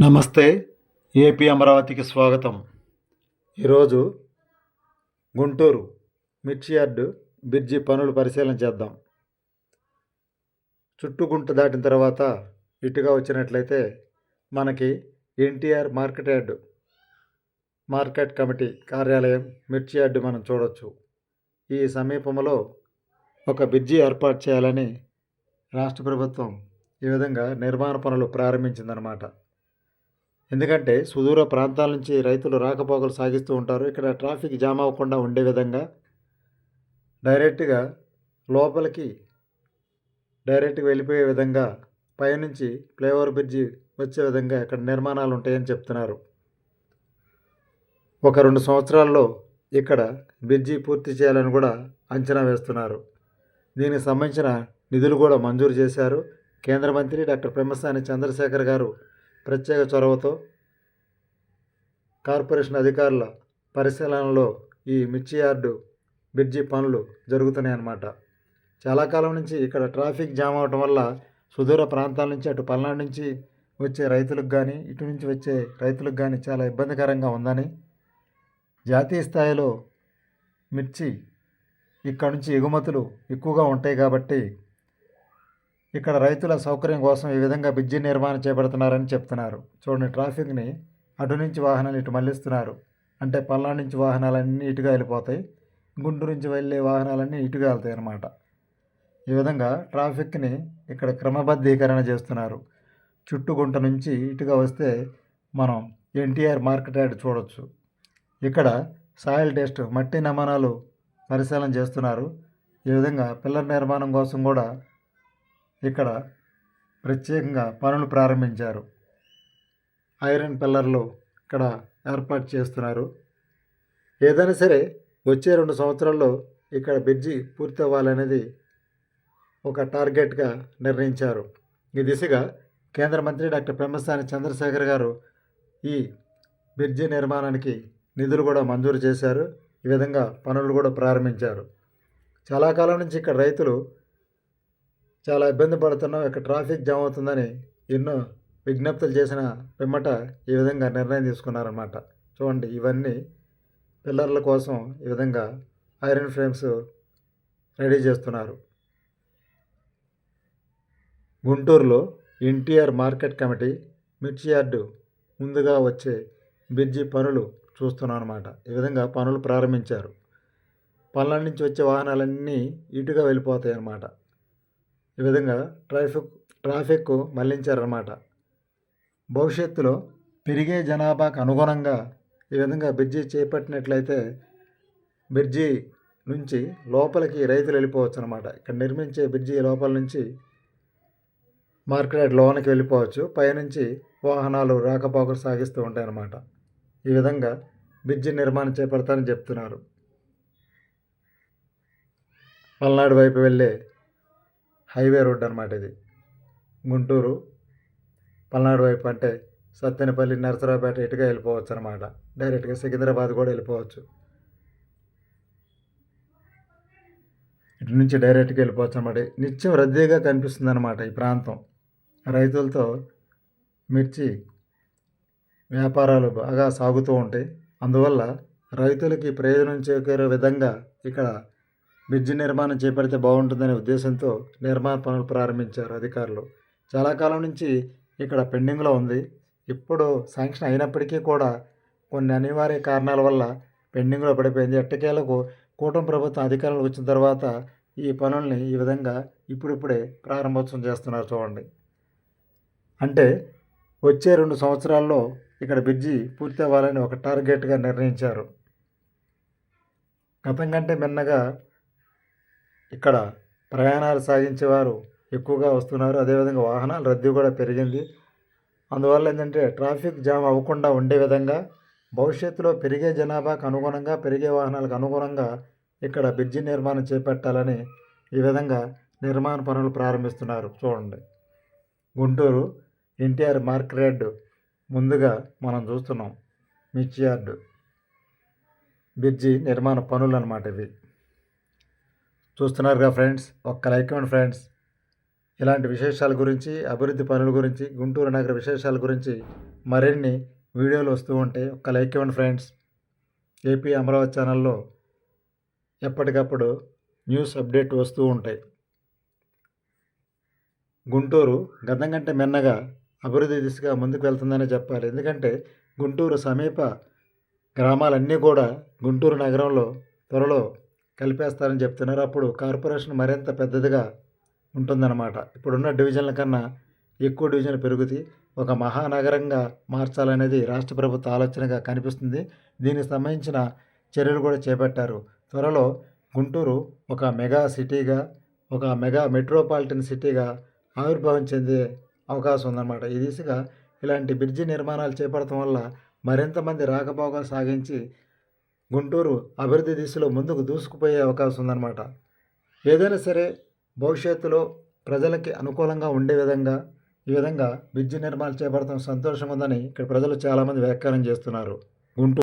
నమస్తే ఏపీ అమరావతికి స్వాగతం. ఈరోజు గుంటూరు మిర్చి యార్డు బ్రిడ్జి పనులు పరిశీలన చేద్దాం. చుట్టుగుంట దాటిన తర్వాత ఇటుగా వచ్చినట్లయితే మనకి NTR market yard market committee కార్యాలయం మిర్చి యార్డు మనం చూడొచ్చు. ఈ సమీపంలో ఒక బ్రిడ్జి ఏర్పాటు చేయాలని రాష్ట్ర ప్రభుత్వం ఈ విధంగా నిర్మాణ పనులు ప్రారంభించిందనమాట ఎందుకంటే సుదూర ప్రాంతాల నుంచి రైతులు రాకపోకలు సాగిస్తూ ఉంటారు. ఇక్కడ ట్రాఫిక్ జామ్ అవ్వకుండా ఉండే విధంగా డైరెక్ట్గా లోపలికి డైరెక్ట్గా వెళ్ళిపోయే విధంగా పైనుంచి ఫ్లైఓవర్ బ్రిడ్జి వచ్చే విధంగా ఇక్కడ నిర్మాణాలు ఉంటాయని చెప్తున్నారు. ఒక రెండు సంవత్సరాల్లో ఇక్కడ బ్రిడ్జి పూర్తి చేయాలని కూడా అంచనా వేస్తున్నారు. దీనికి సంబంధించిన నిధులు కూడా మంజూరు చేశారు. కేంద్ర మంత్రి డాక్టర్ పెమ్మసాని చంద్రశేఖర్ గారు ప్రత్యేక చొరవతో కార్పొరేషన్ అధికారుల పరిశీలనలో ఈ మిర్చి యార్డు బ్రిడ్జి పనులు జరుగుతున్నాయి అన్నమాట చాలా కాలం నుంచి ఇక్కడ ట్రాఫిక్ జామ్ అవటం వల్ల సుదూర ప్రాంతాల నుంచి అటు పల్నాడు నుంచి వచ్చే రైతులకు కానీ ఇటు నుంచి వచ్చే రైతులకు కానీ చాలా ఇబ్బందికరంగా ఉందని జాతీయ స్థాయిలో మిర్చి ఇక్కడ నుంచి ఎగుమతులు ఎక్కువగా ఉంటాయి కాబట్టి ఇక్కడ రైతుల సౌకర్యం కోసం ఈ విధంగా బ్రిడ్జి నిర్మాణం చేపడుతున్నారని చెప్తున్నారు. చూడండి ట్రాఫిక్ని అటు నుంచి వాహనాలు ఇటు మళ్ళిస్తున్నారు. అంటే పల్నాడు నుంచి వాహనాలన్నీ ఇటుగా వెళ్ళిపోతాయి. గుంటూరు నుంచి వెళ్ళే వాహనాలన్నీ ఇటుగా వెళ్తాయి అన్నమాట. ఈ విధంగా ట్రాఫిక్ని ఇక్కడ క్రమబద్ధీకరణ చేస్తున్నారు. చుట్టుగుంట నుంచి ఇటుగా వస్తే మనం ఎన్టీఆర్ మార్కెట్ యార్డ్ చూడొచ్చు. ఇక్కడ సాయిల్ టెస్ట్ మట్టి నమూనాలు పరిశీలన చేస్తున్నారు. ఈ విధంగా పిల్లర్ నిర్మాణం కోసం కూడా ఇక్కడ ప్రత్యేకంగా పనులు ప్రారంభించారు. ఐరన్ పిల్లర్లు ఇక్కడ ఏర్పాటు చేస్తున్నారు. ఏదైనా సరే వచ్చే రెండు సంవత్సరాల్లో ఇక్కడ బ్రిడ్జి పూర్తి అవ్వాలనేది ఒక టార్గెట్గా నిర్ణయించారు. ఈ దిశగా కేంద్ర మంత్రి డాక్టర్ పెమ్మసాని చంద్రశేఖర్ గారు ఈ బ్రిడ్జి నిర్మాణానికి నిధులు కూడా మంజూరు చేశారు. ఈ విధంగా పనులు కూడా ప్రారంభించారు. చాలా కాలం నుంచి ఇక్కడ రైతులు చాలా ఇబ్బంది పడుతున్నాం ఇక్కడ ట్రాఫిక్ జామ్ అవుతుందని ఎన్నో విజ్ఞప్తులు చేసిన పిమ్మట ఈ విధంగా నిర్ణయం తీసుకున్నారన్నమాట. చూడండి ఇవన్నీ పిల్లర్ల కోసం ఈ విధంగా ఐరన్ ఫ్రేమ్స్ రెడీ చేస్తున్నారు. గుంటూరులో ఎన్టీఆర్ మార్కెట్ కమిటీ మిర్చి యార్డు ముందుగా వచ్చే బ్రిడ్జి పనులు చూస్తున్నాను అనమాట ఈ విధంగా పనులు ప్రారంభించారు. పనుల నుంచి వచ్చే వాహనాలన్నీ ఇటుగా వెళ్ళిపోతాయి అన్నమాట ఈ విధంగా ట్రాఫిక్ ట్రాఫిక్ మళ్ళించారన్నమాట. భవిష్యత్తులో పెరిగే జనాభాకు అనుగుణంగా ఈ విధంగా బ్రిడ్జి చేపట్టినట్లయితే బ్రిడ్జి నుంచి లోపలికి రైతులు వెళ్ళిపోవచ్చు అనమాట ఇక్కడ నిర్మించే బ్రిడ్జి లోపల నుంచి మార్కెట్ లోనికి వెళ్ళిపోవచ్చు. పైనుంచి వాహనాలు రాకపోకలు సాగిస్తూ ఉంటాయన్నమాట. ఈ విధంగా బ్రిడ్జి నిర్మాణం చేపడతారని చెప్తున్నారు. పల్నాడు వైపు వెళ్ళే హైవే రోడ్ అనమాట ఇది. గుంటూరు పల్నాడు వైపు అంటే సత్తెనపల్లి నరసరావుపేట ఇటుగా వెళ్ళిపోవచ్చు అనమాట డైరెక్ట్గా సికింద్రాబాద్ కూడా వెళ్ళిపోవచ్చు. ఇటు నుంచి డైరెక్ట్గా వెళ్ళిపోవచ్చు అనమాట నిత్యం రద్దీగా కనిపిస్తుంది అనమాట ఈ ప్రాంతం. రైతులతో మిర్చి వ్యాపారాలు బాగా సాగుతూ ఉంటాయి. అందువల్ల రైతులకి ప్రయోజనం చేకూరే విధంగా ఇక్కడ బ్రిడ్జి నిర్మాణం చేపడితే బాగుంటుందనే ఉద్దేశంతో నిర్మాణ పనులు ప్రారంభించారు అధికారులు. చాలా కాలం నుంచి ఇక్కడ పెండింగ్లో ఉంది. ఇప్పుడు శాంక్షన్ అయినప్పటికీ కూడా కొన్ని అనివార్య కారణాల వల్ల పెండింగ్లో పడిపోయింది. ఎట్టకేలకు కూటమి ప్రభుత్వం అధికారులు వచ్చిన తర్వాత ఈ పనుల్ని ఈ విధంగా ఇప్పుడిప్పుడే ప్రారంభోత్సవం చేస్తున్నారు చూడండి. అంటే వచ్చే రెండు సంవత్సరాల్లో ఇక్కడ బ్రిడ్జి పూర్తి అవ్వాలని ఒక టార్గెట్గా నిర్ణయించారు. గతం కంటే మిన్నగా ఇక్కడ ప్రయాణాలు సాగించేవారు ఎక్కువగా వస్తున్నారు. అదేవిధంగా వాహనాల రద్దీ కూడా పెరిగింది. అందువల్ల ఏంటంటే ట్రాఫిక్ జామ్ అవ్వకుండా ఉండే విధంగా భవిష్యత్తులో పెరిగే జనాభాకు అనుగుణంగా పెరిగే వాహనాలకు అనుగుణంగా ఇక్కడ బ్రిడ్జి నిర్మాణం చేపట్టాలని ఈ విధంగా నిర్మాణ పనులు ప్రారంభిస్తున్నారు. చూడండి. గుంటూరు ఎన్టీఆర్ మార్కెట్ ముందుగా మనం చూస్తున్నాం. మిర్చియార్డు బ్రిడ్జి నిర్మాణ పనులు అన్నమాట ఇవి. చూస్తున్నారుగా ఫ్రెండ్స్ ఒక్క లైక్ ఇవ్వండి ఫ్రెండ్స్. ఇలాంటి విశేషాల గురించి అభివృద్ధి పనుల గురించి గుంటూరు నగర విశేషాల గురించి మరిన్ని వీడియోలు వస్తూ ఉంటాయి ఒక లైక్ ఇవ్వండి ఫ్రెండ్స్. ఏపీ అమరావతి ఛానల్లో ఎప్పటికప్పుడు న్యూస్ అప్డేట్ వస్తూ ఉంటాయి. గుంటూరు గతం కంటే మిన్నగా అభివృద్ధి దిశగా ముందుకు వెళ్తుందనే చెప్పాలి. ఎందుకంటే గుంటూరు సమీప గ్రామాలన్నీ కూడా గుంటూరు నగరంలో త్వరలో కలిపేస్తారని చెప్తున్నారు. అప్పుడు కార్పొరేషన్ మరింత పెద్దదిగా ఉంటుందన్నమాట. ఇప్పుడున్న డివిజన్ల కన్నా ఎక్కువ డివిజన్ పెరుగుతాయి ఒక మహానగరంగా మార్చాలనేది రాష్ట్ర ప్రభుత్వ ఆలోచనగా కనిపిస్తుంది. దీనికి సంబంధించిన చర్యలు కూడా చేపట్టారు. త్వరలో గుంటూరు ఒక మెగా సిటీగా ఒక మెగా మెట్రోపాలిటన్ సిటీగా ఆవిర్భావం చెందే అవకాశం ఉందన్నమాట. ఈ దిశగా ఇలాంటి బ్రిడ్జి నిర్మాణాలు చేపడటం వల్ల మరింత మంది రాకపోకలు సాగించి గుంటూరు అభివృద్ధి దిశలో ముందుకు దూసుకుపోయే అవకాశం ఉందన్నమాట. ఏదైనా సరే భవిష్యత్తులో ప్రజలకి అనుకూలంగా ఉండే విధంగా ఈ విధంగా బ్రిడ్జి నిర్మాణాలు చేపడటం సంతోషం ఉందని ఇక్కడ ప్రజలు చాలామంది వ్యాఖ్యానం చేస్తున్నారు. గుంటూరు